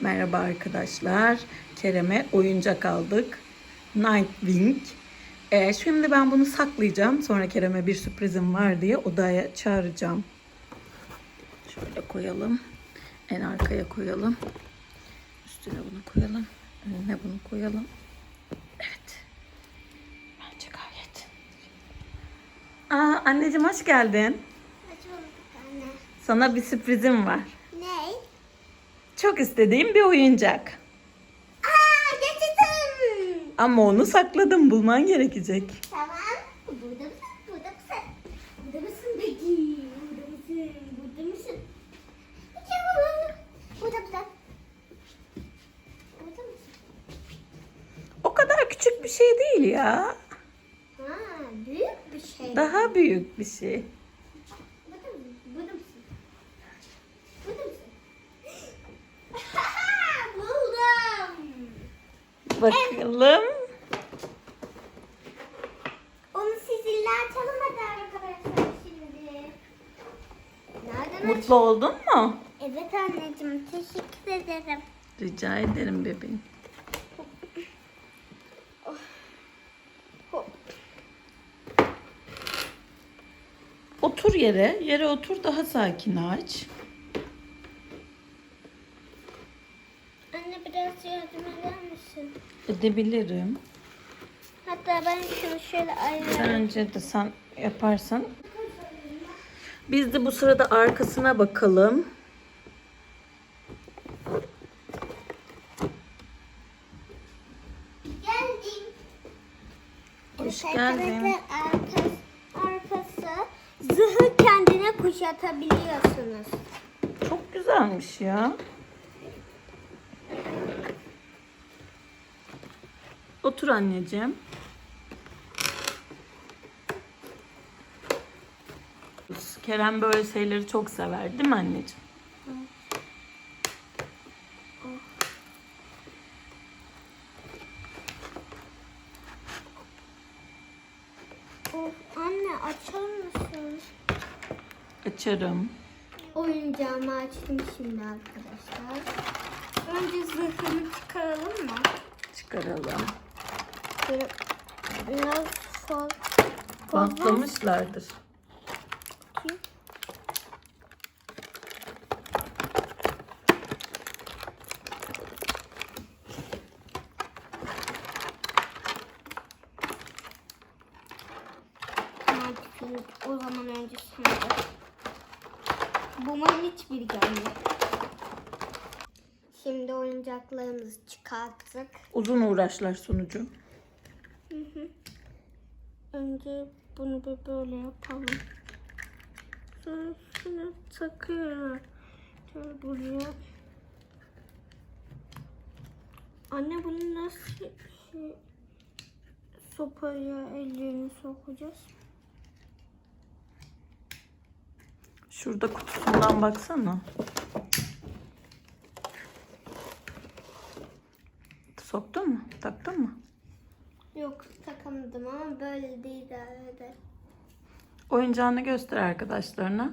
Merhaba arkadaşlar. Kerem'e oyuncak aldık. Nightwing. Ee, şimdi ben bunu saklayacağım. Sonra Kerem'e bir sürprizim var diye odaya çağıracağım. Şöyle koyalım. En arkaya koyalım. Üstüne bunu koyalım. Önüne bunu koyalım. Evet. Bence gayet. Aa, anneciğim hoş geldin. Hoş bulduk anne. Sana bir sürprizim var. Çok istediğim bir oyuncak. Aa yaşasın. Ama onu sakladım. Bulman gerekecek. Tamam. Burada mısın? Burada mısın? Burada mısın peki? Burada mısın? Burada mısın? Burada mısın? Burada mısın? O kadar küçük bir şey değil ya. Ha büyük bir şey. Daha büyük bir şey. Burada mısın? Burada mısın? Burada mısın? Buldum. Bakalım. Onu sizinle açalım hadi arkadaşlar şimdi. Nereden aç- Mutlu oldun mu? Evet anneciğim teşekkür ederim. Rica ederim bebeğim. Hop. Otur yere. Yere otur daha sakin aç. Anne biraz yardım eder misin? Edebilirim. Hatta ben şunu şöyle ayırayım. Bence de sen yaparsan. Biz de bu sırada arkasına bakalım. Geldim. Hoş geldin. Arkası, arkası zırhı kendine kuşatabiliyorsunuz. Çok güzelmiş ya. Otur anneciğim. Kerem böyle şeyleri çok sever değil mi anneciğim? Of anne açar mısın? Açarım. Oyuncağımı açtım şimdi arkadaşlar. Önce zırhını çıkaralım mı? Çıkaralım. Böyle biraz fazla. Bantlamışlardır. Mantıklı. O zaman önce sana. Buma hiçbir gelmiyor. Şimdi oyuncaklarımızı çıkarttık. Uzun uğraşlar sonucu. Önce bunu bir böyle yapalım. Sonra şunu takıyorum. Şöyle buraya. Anne bunu nasıl şey, sopaya ellerini sokacağız? Şurada kutusundan baksana. Soktun mu? Taktın mı? Yok takamadım ama böyle de idare eder. Oyuncağını göster arkadaşlarına.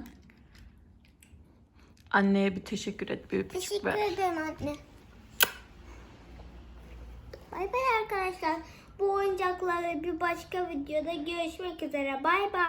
Anneye bir teşekkür et, bir öpücük Teşekkür ver. ederim anne. Bay bay arkadaşlar. Bu oyuncaklarla bir başka videoda görüşmek üzere. Bay bay.